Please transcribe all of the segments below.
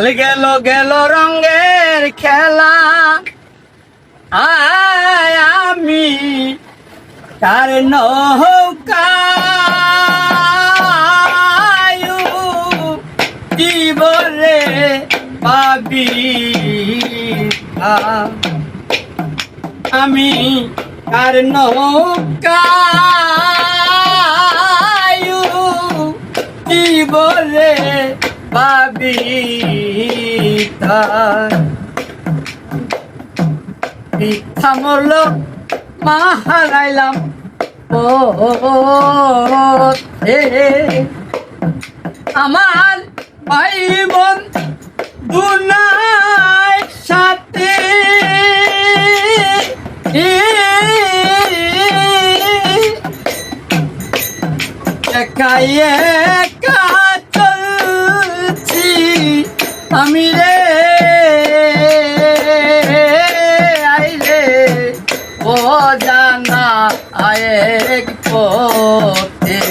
কাল গেল গেল রঙের খেলা। আমি তার নৌকা। জীবরে পাবি আমি তার নৌকা। জীবরে পাবি তার মিথ্যা মরল মা হারাইলাম ও আমার ভাই বোন দুনাই সাথে একাই আয়েক পথে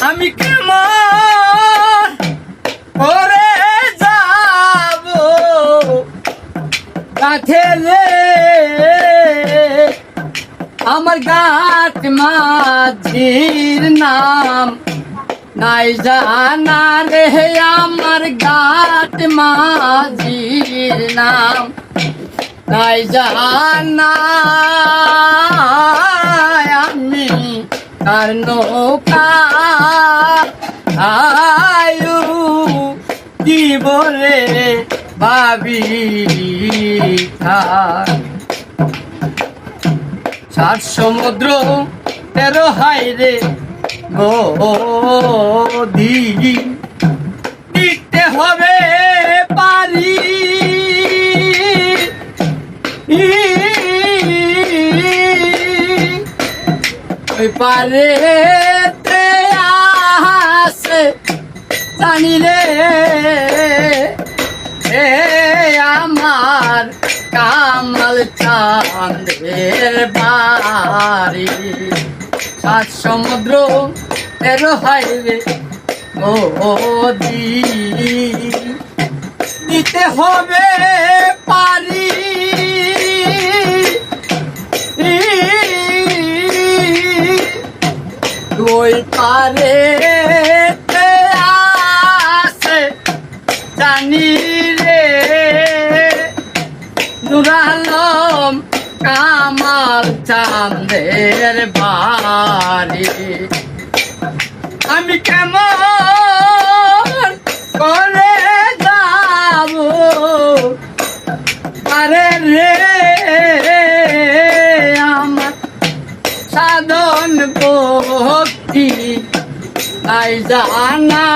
আমি কেমন করে যাব? রে। আমার গাছ মাঝির নাম নাই জানা রে। আমার গাছ মাঝির নাম নাই আমি তার নৌকা আয়ু জীবনে ভাবি থাক সাত সমুদ্র, তেরো হাই হাইরে গদি দিতে হবে পারি পারে আসে জানি রে এ আমার কামাল চাঁদের বাড়ি। সাত সমুদ্র, তেরো হাইরে নদী। দিতে হবে পারি পারে। আসে জানি রে। নুরালম কামাল চাঁদের বাড়ি। আমি কেমন তাই জানা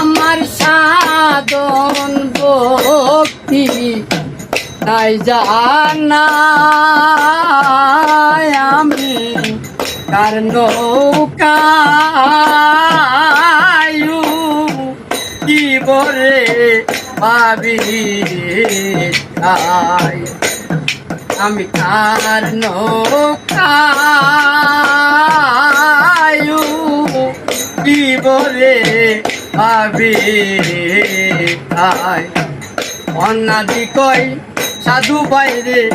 আমার সাধন ভক্তি। তাই জানা আমি তার নৌকায়ু। কি বলে তাই? আমি তার নৌকায়ু বলে ভাবি তাই। অন্নাদি কই সাধু বাইরে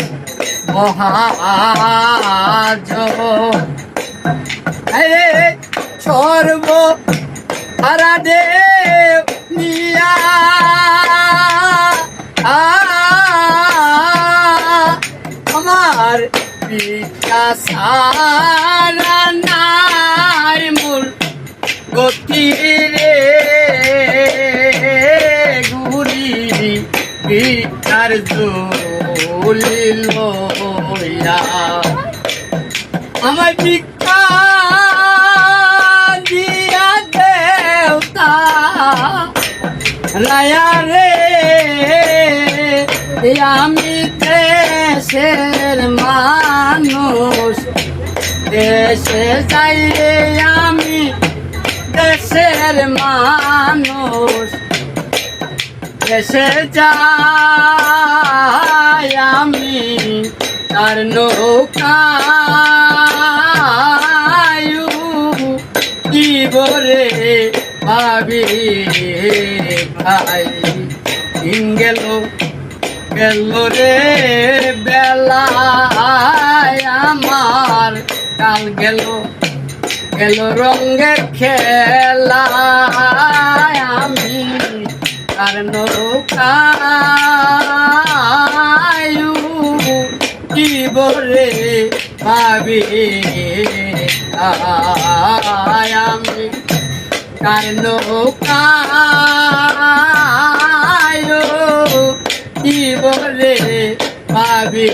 মহাজ। সর্ব হারা আ, আমার পিতা সারা। গতি রে গুরি পিতার জলিল আমার ভিক্ষা দিয়া দেওতা রায়া রে আমি দেশের মানুষ। দেশে যাই রে আমি দেশের মানুষ দেশে যাই আমি তার নৌকায়ু। কি বলে ভাবি ভাই? গেল গেল রে বেলা আমার কাল গেল। গেল রঙের খেলা আমি আর নৌকায়ু কি বলে ভাবি। আমি কার নৌকায়ু কি বলে ভাবি।